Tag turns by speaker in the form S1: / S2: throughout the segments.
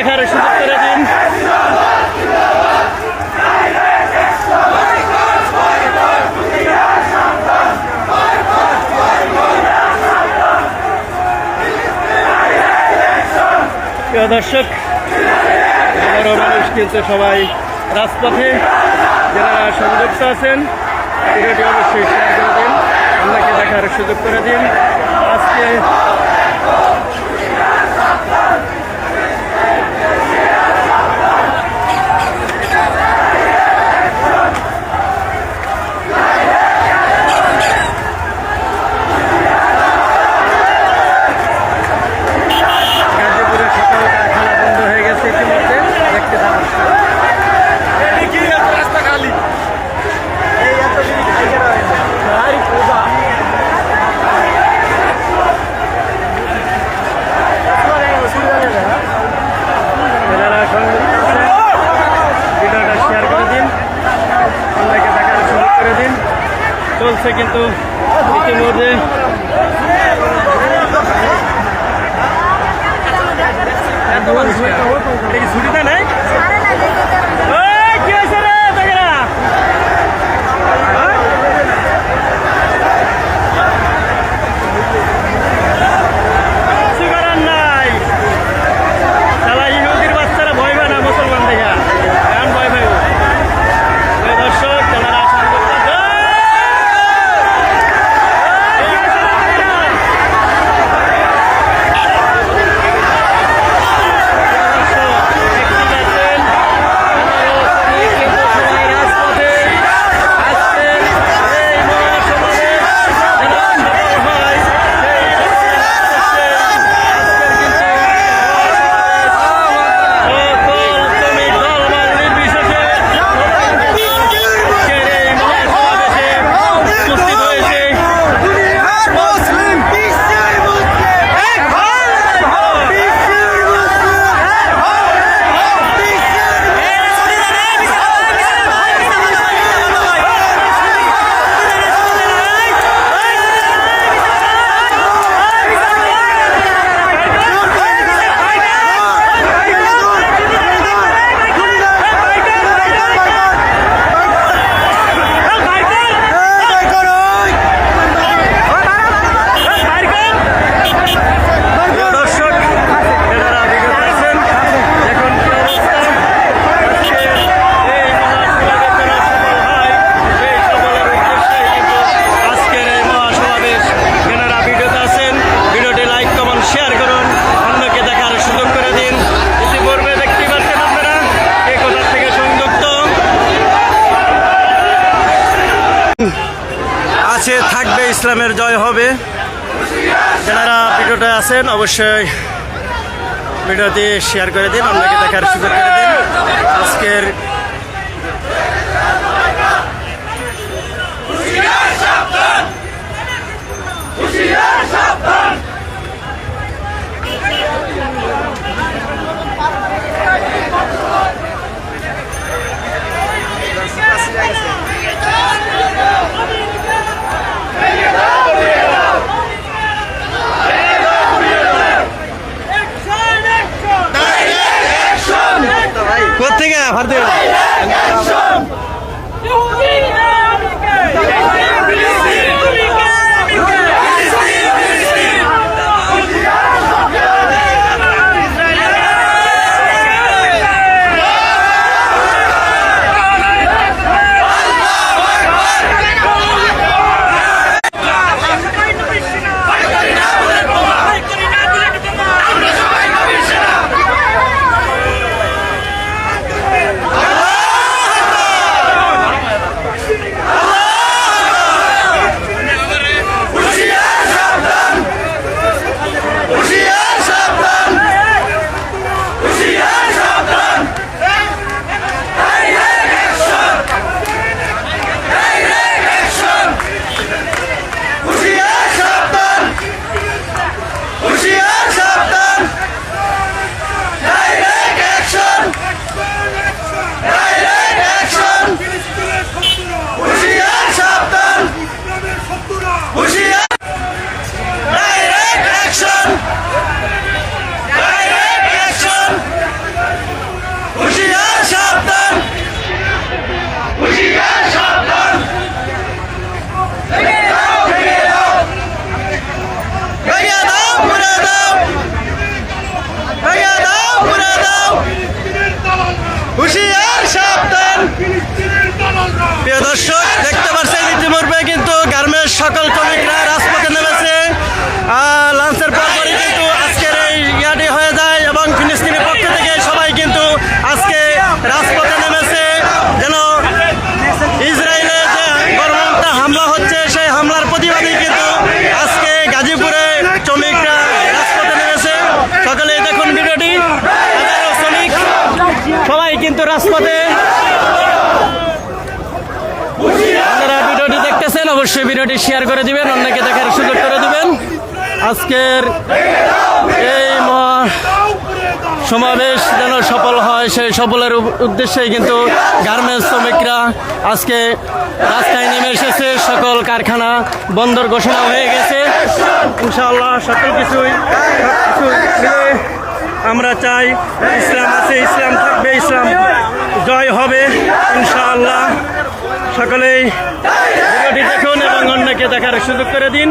S1: দেখার সুযোগ করে দিন। প্রিয় দর্শক আবারও মানুষ কিন্তু সবাই রাজপথে যারা সংযুক্ত আছেন ভিডিওটি অবশ্যই শেয়ার আপনাকে দেখার সুযোগ করে দিন। আজকে Oh. ইসলামের জয় হবে। যারা ভিডিওটা আছেন, অবশ্যই ভিডিওটি শেয়ার করে দিন আপনাকে দেখার সুযোগ করে দিন। আজকের ভারতের অবশ্যই ভিডিওটি শেয়ার করে দিবেন, অন্যকে দেখার সুযোগ করে দিবেন। আজকের এই সমাবেশ যেন সফল হয়, সেই সফলের উদ্দেশ্যেই কিন্তু গার্মেন্টস শ্রমিকরা আজকে রাস্তায় নেমে এসেছে। সকল কারখানা বন্দর ঘোষণা হয়ে গেছে। ইনশাআল্লাহ সকল কিছুই আমরা চাই ইসলাম আছে, ইসলাম থাকবে, ইসলাম জয় হবে। ইনশাআল্লাহ সকলেই ভিডিওটি দেখো এবং দেখার সুযোগ করে দিন।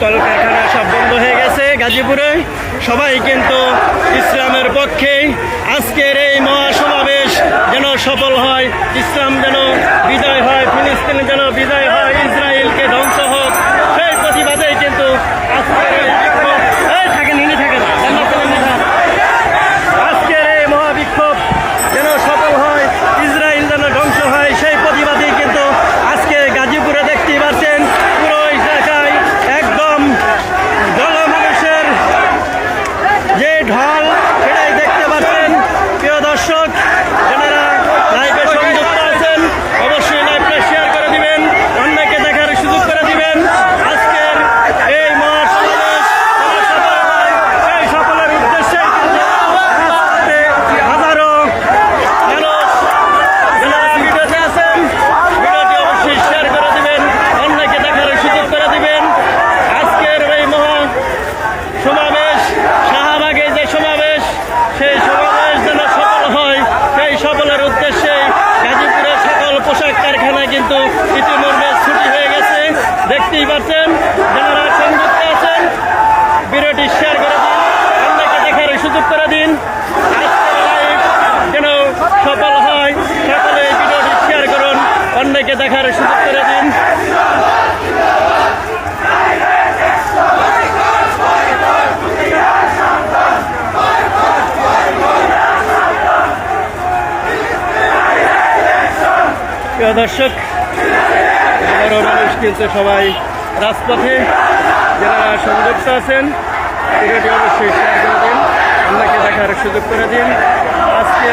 S1: কল কারখানা সব বন্ধ হয়ে গেছে, গাজীপুরে। সবাই কিন্তু ইসলামের পক্ষেই আজকের এই মহাসমাবেশ যেন সফল হয়, ইসলাম যেন বিজয় দর্শক আবারও কিন্তু সবাই রাজপথে, যারা সংযুক্ত আছেন ভিডিওটি অবশ্যই শেয়ার করে দিন। আপনাকে দেখার সুযোগ করে দিন। আজকে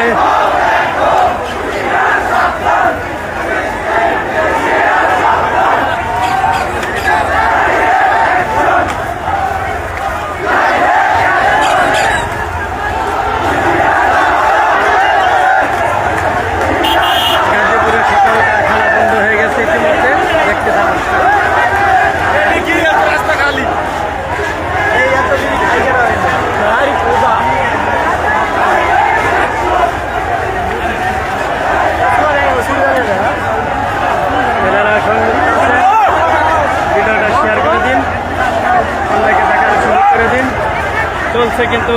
S1: চলছে কিন্তু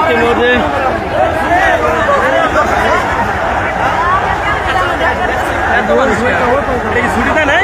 S1: ইতিমধ্যে। ছুটি দেয় না?